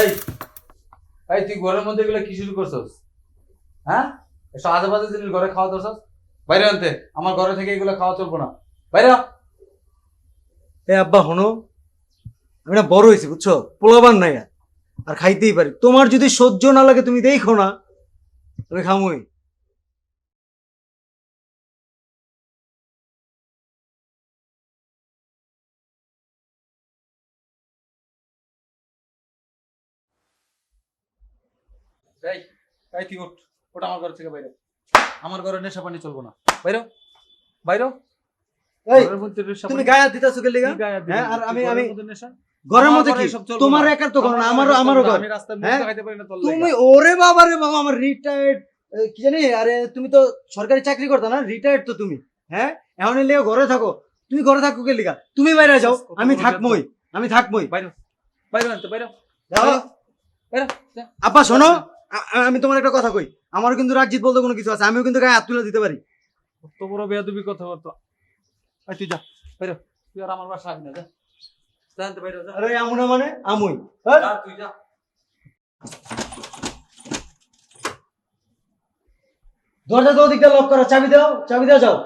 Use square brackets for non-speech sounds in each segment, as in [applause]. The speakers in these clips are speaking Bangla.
এই তুই ঘরের মধ্যে এগুলো কি শুরু করছস? হ্যাঁ? এসব আজে বাজে জিনিস ঘরে খাওয়া দরছস বাইরে আনতে, আমার ঘরে থেকে এগুলো খাওয়া চলবো না। বাইরে এ আব্বা হনো আমি না বড় হয়েছি, বুঝছ? পোলাবান নাই আর। খাইতেই পারি। তোমার যদি সহ্য না লাগে, তুমি দেখো না তুমি খামুই। এই এই তুই ওঠ ওটা আমার ঘর থেকে বাইরে। আমার ঘরে নেশা পানি চলবো না। বাইরে বাইরে। তুমি দিতেছো কে লিগা? হ্যাঁ, আর আমি- আমি- ঘরের মধ্যে কি? তোমার একার তো ঘর না আমারও আমারও ঘর। আমি রাস্তায় হ্যাঁ? পারি না তুমি ওরে বাবা রে বাবা আমার রিটায়ার্ড কি জানি আরে তুমি তো সরকারি চাকরি করতা না? রিটায়ার্ড তো তুমি। হ্যাঁ? এখন এলে ঘরে থাকো। তুমি ঘরে থাকো কে লিগা? তুমি বাইরে যাও। আমি বড় থাকবোই আমি থাকবোই বাইরে। বাইরে বাইরে। যাও। বাইরে শোনো। আমি তোমার একটা কথা কই। আমারও কিন্তু রাগজিৎ বলতে কোনো কিছু আছে আমিও কিন্তু গায়ে হাত তুলে দিতে পারি। কত বড় বেয়াদবি কথা বলতো এই তুই যা বাইরে তুই আর আমার বাসা আসবি না যা। বাইরে যা। আরে আমু না মানে? আমুই। হ্যাঁ? যা, তুই যা। দরজা তো দিকটা লক করো চাবি দাও চাবি দাও যাও।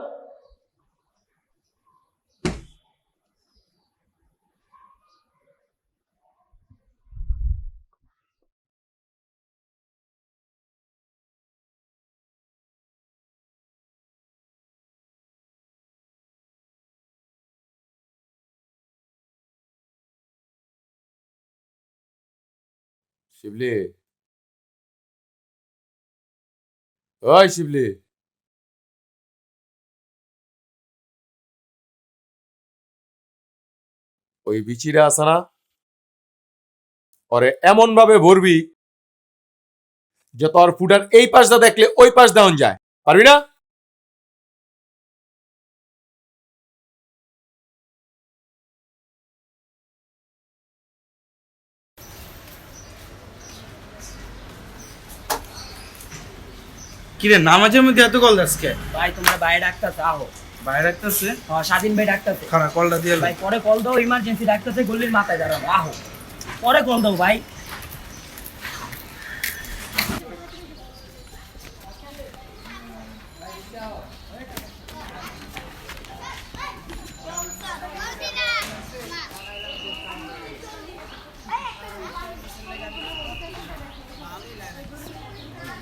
শিবলি? ওই শিবলি। ওই বিচিরা আছে না? ওরে এমন ভাবে ভরবি যে তোর ফুটার এই পাশটা দেখলে ওই পাশ দেওয়ান যায়। পারবি না? কিরে নামাজের মধ্যে এত কল আজকে ভাই তোমরা বাইরে ডাকতেছে আহো। বাইরে রাখতেছে হ্যাঁ, স্বাধীন ভাই ডাকতেছে। খারাপ কলটা দিয়ে ভাই পরে কল দাও ইমার্জেন্সি ডাকতেছে গল্লির মাথায় দাঁড়াবো আহো। পরে কল দাও ভাই।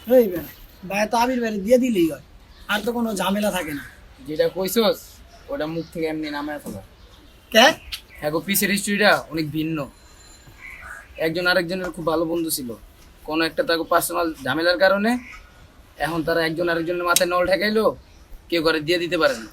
রইবে না ভাই তো আবির বাইরে দিয়ে দিলেই হয়। আর তো কোনো ঝামেলা থাকে না। যেটা কইছস ওটা মুখ থেকে এমনি নামায় ফেলা। কে? এখন পিসের হিস্ট্রিটা অনেক ভিন্ন। একজন আরেকজনের খুব ভালো বন্ধু ছিল। কোনো একটা তাকে পার্সোনাল ঝামেলার কারণে এখন তারা একজন আরেকজনের মাথায় নল ঠেকাইলো কেউ করে দিয়ে দিতে পারে না।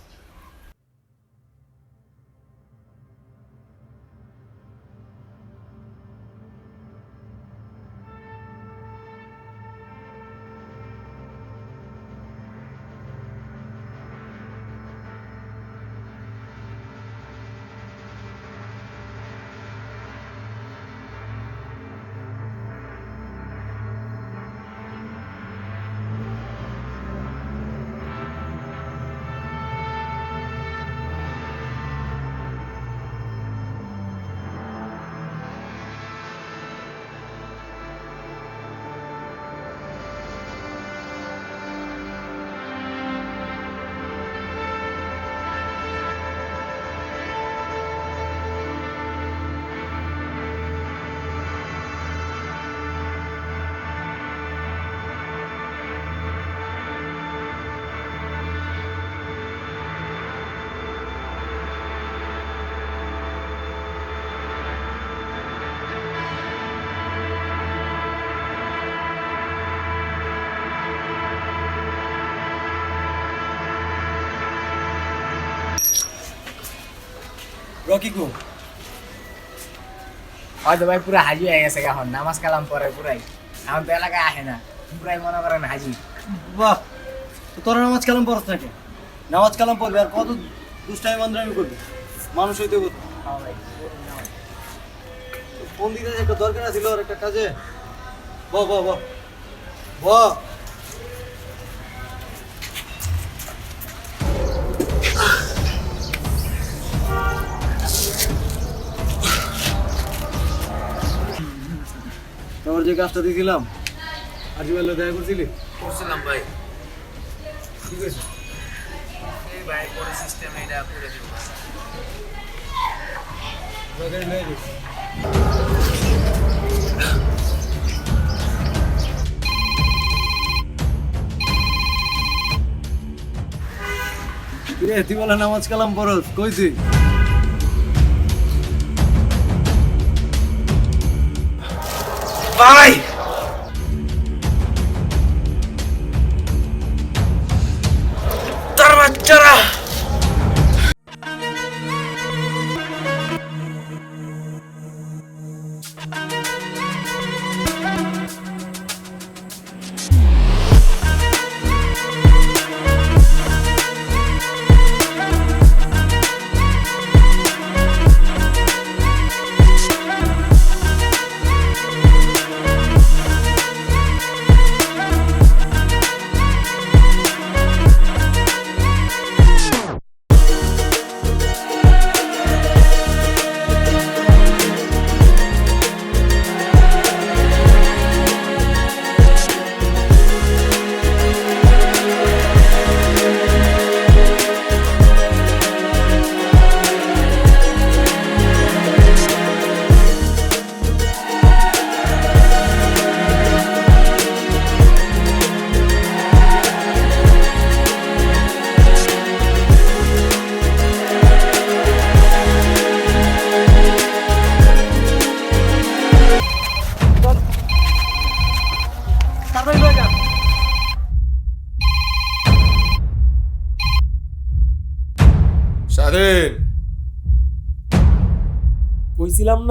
রকি কো? হয়তো ভাই পুরো হাজি হয়ে গেছে এখন নামাজ কালাম পরে পুরাই। এখন তো এলাকায় আসে না পুরাই মনে করেন হাজি। বাহ তো তোরা নামাজ কালাম পড়ছ নাকি? নামাজ কালাম পড়বি আর কত দুষ্টামি মান্দ্রামি করবি? মানুষ হইতে করবি হ্যাঁ ফোন দিতে একটা দরকার ছিল আর একটা কাজে? ব ব ব। ব। যে কাজটা দিয়েছিলাম আজ বেলা দেখা করছিলি? করছিলাম ভাই। ঠিক আছে। এই ভাই পরে সিস্টেম এটা করে দিব। বাজারে লয়ে যাই কিরে তুই বলে নামাজ কালাম পড়স কই তুই ভাই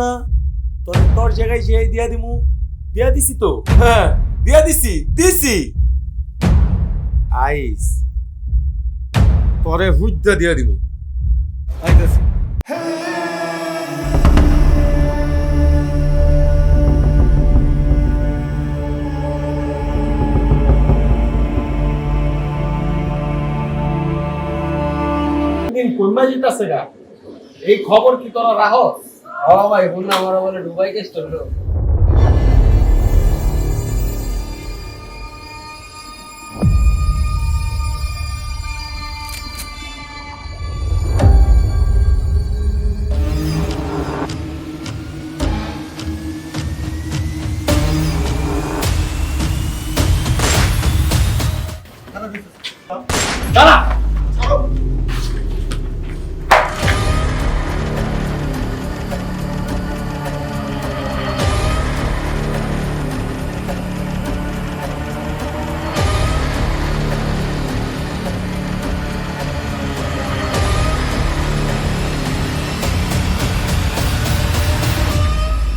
না, তোর তোর জায়গায় যে দিয়া দিমু। দিয়া দিছি তো? হ্যাঁ দিয়া দিছি দিছি। আইস পরে হুজ্জা দিয়ে দিব আইতাছি। কইমা জিতাছে গা? এই খবর কি তোরা রাহস ও ভাই বললাম আমার বলে ডুবাই কেস চলল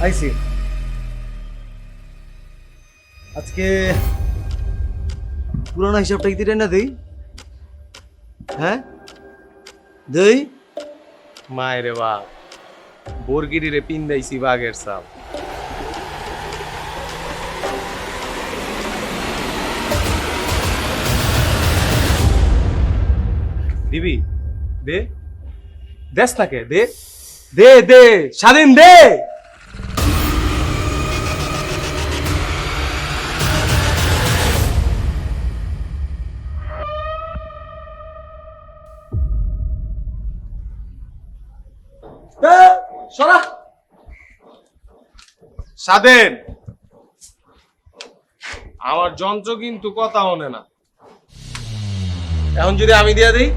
আইছি আজকে পুরানো হিসাবটা কি না দেই? হ্যাঁ? দেই? মায়েরে বাপ বরগিরি রে পিন্দাইছি বাঘের সাপ। দিবি দে। দেশ থাকে, দে। দে দে, স্বাধীন দে। সরা। স্বাধীন আমার যন্ত্র কিন্তু কথা হনে না। এখন যদি আমি দিয়ে দিই?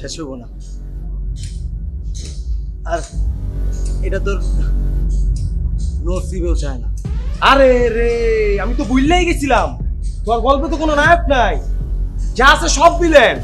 শেষ হব না। আর এটা তোর নসিবেও চায় না। আরে রে, আমি তো বুঝলেই গেছিলাম। তোর গল্পে তো কোনো নায়ক নাই। যা আছে সব বিলেন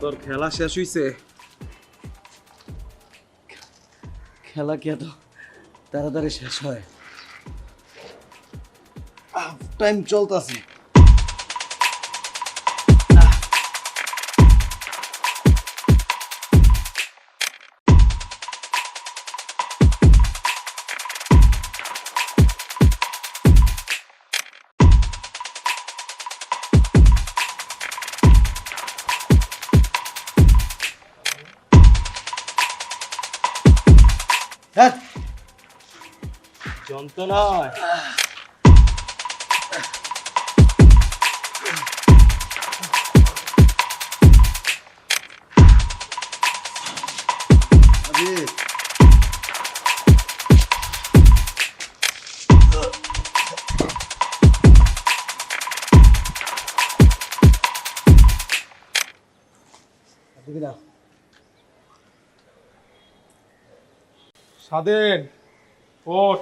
তোর খেলা শেষ হইছে। খেলা কি এত তাড়াতাড়ি শেষ হয়? টাইম চলতেছে। যন্ত্রণা স্বাধীন ওঠ।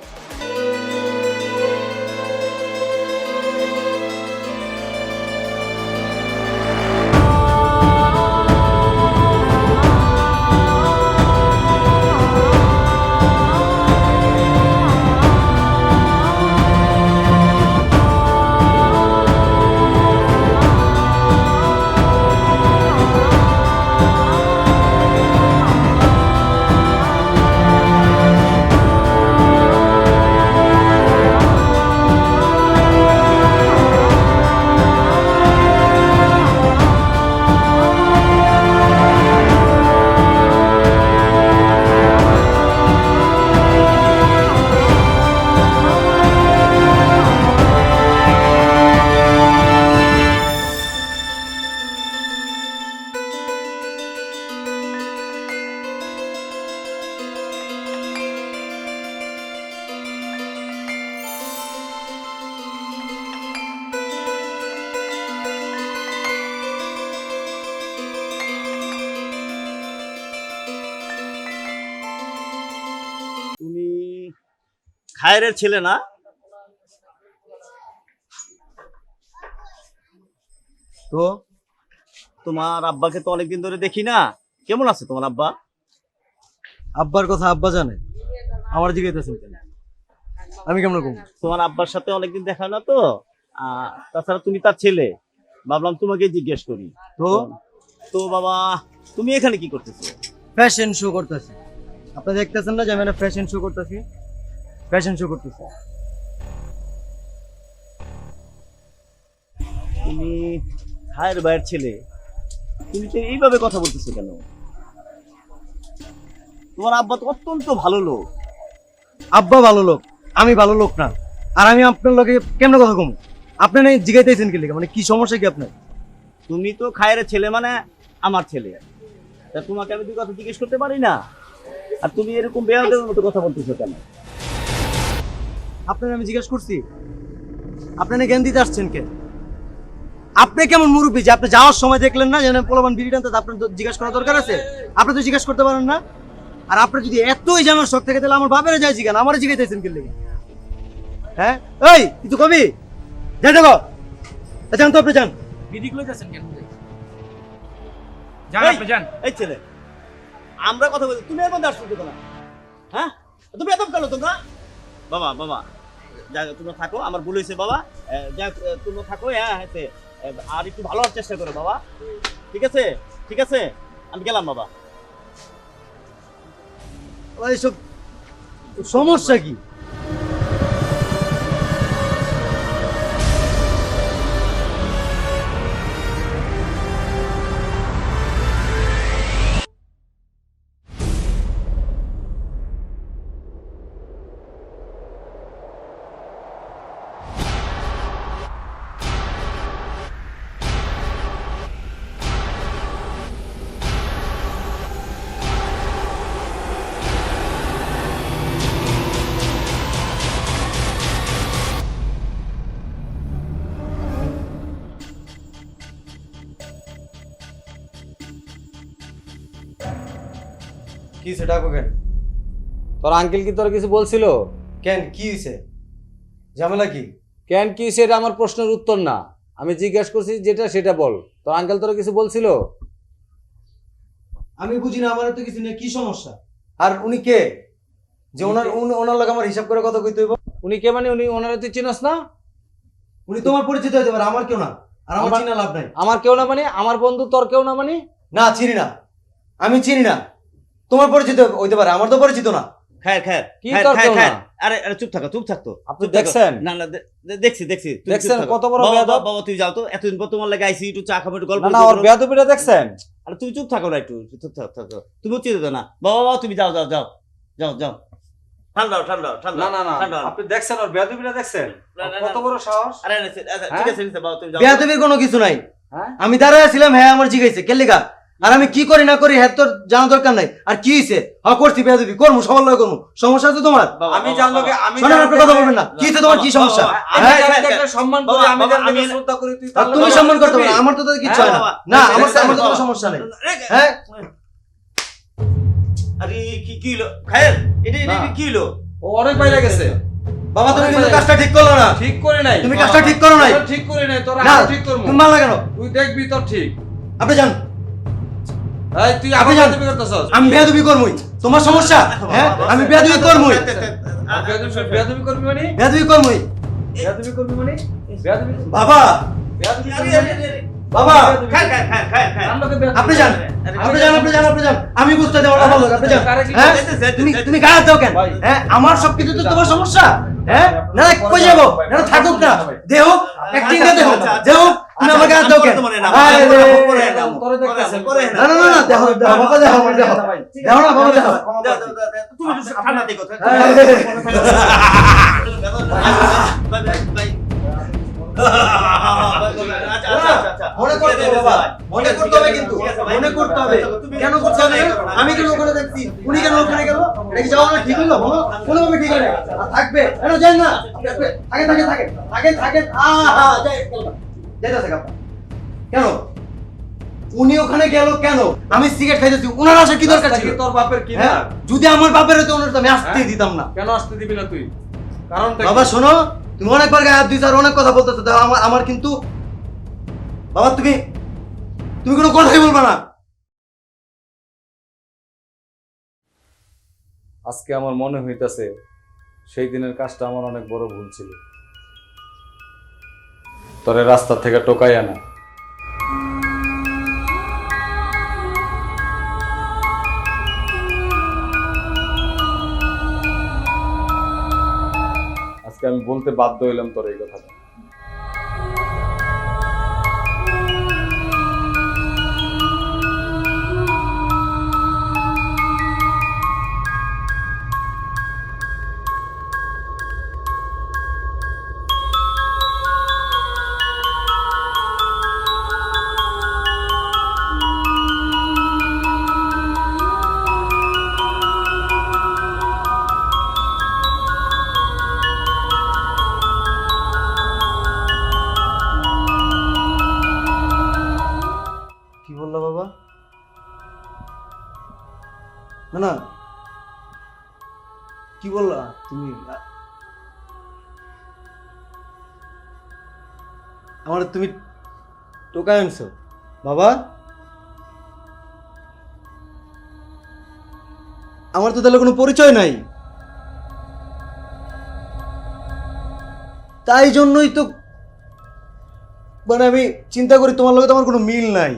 খায়ের ছেলে না? তো তোমার আব্বাকে তো অনেকদিন ধরে দেখি না। কেমন আছে তোমার আব্বা? আব্বার কথা আব্বা জানে। আমার জিজ্ঞাসা কেন? আমি কেমন কম তোমার আব্বার সাথে অনেকদিন দেখা না তো? তাছাড়া তুমি তার ছেলে। ভাবলাম তোমাকে জিজ্ঞেস করি। তো? তো বাবা তুমি এখানে কি করতেছো? ফ্যাশন শো করতেছি। আপনি দেখতেছেন না যে আমি ফ্যাশন শো করতেছি? ফ্যাশন শো করতেছি। তুমি খায়ের ভাইয়ের ছেলে তুমি তো এইভাবে কথা বলতেছো কেন? তোমার আব্বা তো অত্যন্ত ভালো লোক। আব্বা ভালো লোক আমি ভালো লোক না। আর আমি আপনার লোকে কেমন কথা কম? আপনি নাই জিগাইতেছেন কি লিখে মানে কি সমস্যা কি আপনার? তুমি তো খায়ের ছেলে মানে আমার ছেলে। তা তোমাকে আমি দুই কথা জিজ্ঞেস করতে পারি না? আর তুমি এরকম বেয়াদের মতো কথা বলতেছো কেন? আপনার আমি জিজ্ঞেস করছি আপনি জ্ঞান দিতে আসছেন কে? আপনি কেমন মুরব্বী যে আপনি যাওয়ার সময় দেখলেন না যেন পোলাবান বিড়ি টানতে আপনার তো জিজ্ঞাসা করা দরকার আছে? আপনি তো জিজ্ঞাসা করতে পারেন না। আর আপনার যদি এতই জানার শখ থাকে তাহলে আমার বাপেরা যায় জিজ্ঞান আমার জিজ্ঞাইতেছেন কে লেগে? হ্যাঁ? এই কিছু কবি? যাই দেখো যান তো আপনি যান। বিধি লইতেছেন কেন যান এই, আপনি যান। এই ছেলে আমরা কথা বলছি তুমি এখন শুনতে না হ্যাঁ? তুমি এত কেন তোমরা? বাবা বাবা। যা তুমি থাকো, আমার ভুল হয়েছে, বাবা। যা তুমি থাকো হ্যাঁ হ্যাঁ আর একটু ভালো হওয়ার চেষ্টা করো, বাবা। ঠিক আছে? ঠিক আছে? আমি গেলাম, বাবা। এইসব সমস্যা কি? সেটা কেন? তোর আঙ্কেল কি তোর কিছু বলছিল? কেন? কি হয়েছে ঝামেলা কি? কেন কি সেটা আমার প্রশ্নের উত্তর না। আমি জিজ্ঞেস করছি যেটা সেটা বল। তোর আঙ্কেল তোর কিছু বলছিল? আমি বুঝি না আমার তো কিছু নিয়ে কি সমস্যা? আর উনি কে? যে ওনার উনি- ওনার লোক আমার হিসাব করে কথা কইতে হইব। উনি কে মানে? উনি ওনারা তুই চিনস না? উনি তোমার পরিচিত হইতে পারে আমার কেউ না। আর আমার আমার- চিনা লাভ নাই। আমার কেউ না মানে? আমার বন্ধু তোর কেউ না মানে? না চিনি না। আমি চিনি না। তোমার পরিচিত হইতে পারে আমার তো পরিচিত না। খায়ের খায়ের কি না? আরে আরে চুপ থাকো চুপ থাকতো আপনি দেখছেন? না না দেখছি দেখছি দেখছেন কত বড় বেয়াদব? বাবা, তুই যাও তো এতদিন পর তোমার লাগে আইসি একটু চা খাব একটু গল্প না ওর। বেয়াদবিটা দেখছেন? আরে তুমি চুপ থাকো না একটু চুপ থাকো থাকো। তুমি উচিত না। বাবা বাবা তুমি যাও যাও যাও যাও যাও। ঠান্ডা হও, ঠান্ডা ঠান্ডা না না না আপনি দেখছেন ওর বেয়াদবিটা দেখছেন? না, না, কত বড় সাহস? আরে আরে, আচ্ছা, ঠিক হ্যাঁ? আছে ঠিক আছে বাবা তুমি যাও। বেয়াদবির কোনো কিছু নাই। হ্যাঁ? আমি দাঁড়ায় ছিলাম হ্যাঁ আমার জিগাইছে। কেলিকা আর আমি কি করি না করি হ্যাঁ তোর জানা দরকার নাই। আর কি হইছে? হ্যাঁ করছি বেয়াদবি করব সবার লয় করব সমস্যা আছে তোমার? আমি জানলো। আমি শোনেন আপনি কথা বলবেন না। কি তোমার? কি সমস্যা? হ্যাঁ? সম্মান করি আমি আমি- শ্রদ্ধা করি তুই আর তুমি সম্মান করতে পারো আমার তো তাদের কিচ্ছু হয় না। না আমার তো- আমার তো কোনো সমস্যা নেই। হ্যাঁ? আরে কি কি হলো এটা এটা। কি হলো ও অনেক বাইরে গেছে। বাবা তুমি কিন্তু কাজটা ঠিক করল না। ঠিক করে নাই। তুমি কাজটা ঠিক করো নাই। ঠিক করে নাই তোর ঠিক করব তুমি মানলা কেন? তুই দেখবি তোর ঠিক। আপনি এই তুই আপনি বেয়াদবি করতেছস? আমি বেয়াদবি করবই তোমার সমস্যা? [laughs] হ্যাঁ? আমি বেয়াদবি করবই বেয়াদবি বেয়াদবি করবি মানে? বেয়াদবি করবই বেয়াদবি করবি মানে? বেয়াদবি বাবা! বেয়াদবি আরে, করবি আরে, মানে? আরে, বাবা! খায় খায় খায় খায় খায়। আমার লোকে বেয়াদবি আপনি যান। আপনি যান আপনি যান আপনি যান। আমি বুঝতে দেবো না ভালো আপনি যান। হ্যাঁ? তুমি তুমি গায়ে দাও কেন? হ্যাঁ? আমার সব কিছু তো তোমার সমস্যা। হ্যাঁ? না কই যাব? না থাকুক না। দেহ অ্যাক্টিং দে দেহ। দেহ মনে করতে হবে বাবা। মনে করতে হবে কিন্তু। মনে করতে হবে। কেন করতে হবে? আমি কেন ওখানে দেখছি? উনি কেন ওখানে গেল? এটা কি যাওয়া ঠিক হলো? বলো কোনোভাবে ঠিক হবে থাকবে। কেন যাই না থাকে থাকে থাকে থাকে থাকে আহা যাই যাইতেছে কেন? উনি ওখানে গেল কেন? আমি সিগারেট খাইতেছি উনার আসা কি দরকার ছিল? তোর বাপের কি না হ্যাঁ? যদি আমার বাপের হতো ওনার আমি আসতেই দিতাম না। কেন আসতে দিবি না তুই? কারণটা কি? বাবা শোনো তুমি অনেকবার গায়ে হাত দিয়েছ আর অনেক কথা বলতেছো। দেখো আমার আমার কিন্তু বাবা তুমি তুমি কোনো কথাই বলবে না। আজকে আমার মনে হইতাছে সেই দিনের কাজটা আমার অনেক বড় ভুল ছিল। তোরে রাস্তা থেকে টোকাই আনা। আজকে আমি বলতে বাধ্য হইলাম তোর এই কথাটা। আমার তুমি টোকায় আনছো। বাবা? আমার তো তাহলে কোনো পরিচয় নাই। তাই জন্যই তো মানে আমি চিন্তা করি তোমার লগে তো আমার কোনো মিল নাই।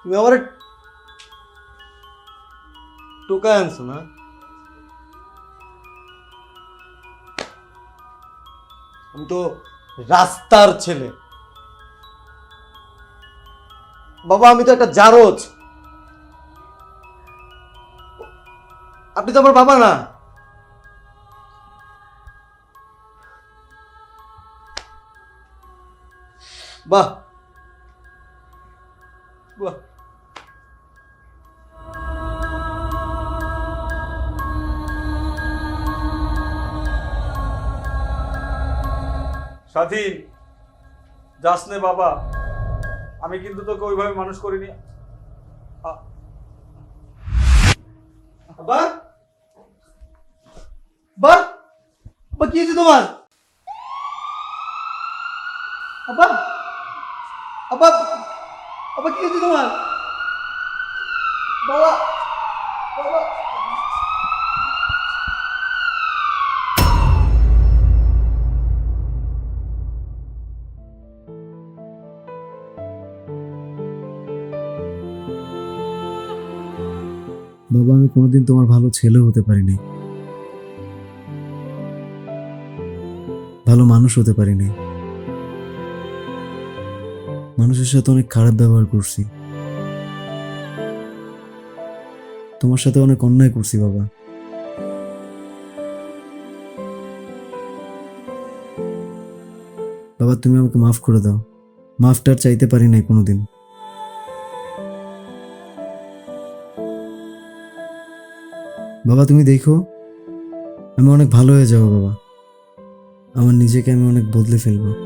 তুমি আমার টোকায় আনছো না? আমি তো রাস্তার ছেলে। বাবা, আমি তো একটা জারজ। আপনি তো আমার বাবা না। বাহ। সাথী যাস বাবা। আমি কিন্তু তোকে ওইভাবে মানুষ করিনি। বাবা বাহ বা কি হয়েছে তোমার? কি হয়েছে তোমার? বাবা বাবা। কোনোদিন তোমার ভালো ছেলে হতে পারিনি। ভালো মানুষ হতে পারিনি। মানুষের সাথে অনেক খারাপ ব্যবহার করছি। তোমার সাথে অনেক অন্যায় করছি, বাবা। বাবা, তুমি আমাকে মাফ করে দাও। মাফটার চাইতে পারি নাই কোনোদিন। বাবা, তুমি দেখো, আমি অনেক ভালো হয়ে যাব বাবা। আমার নিজেকে আমি অনেক বদলে ফেলব।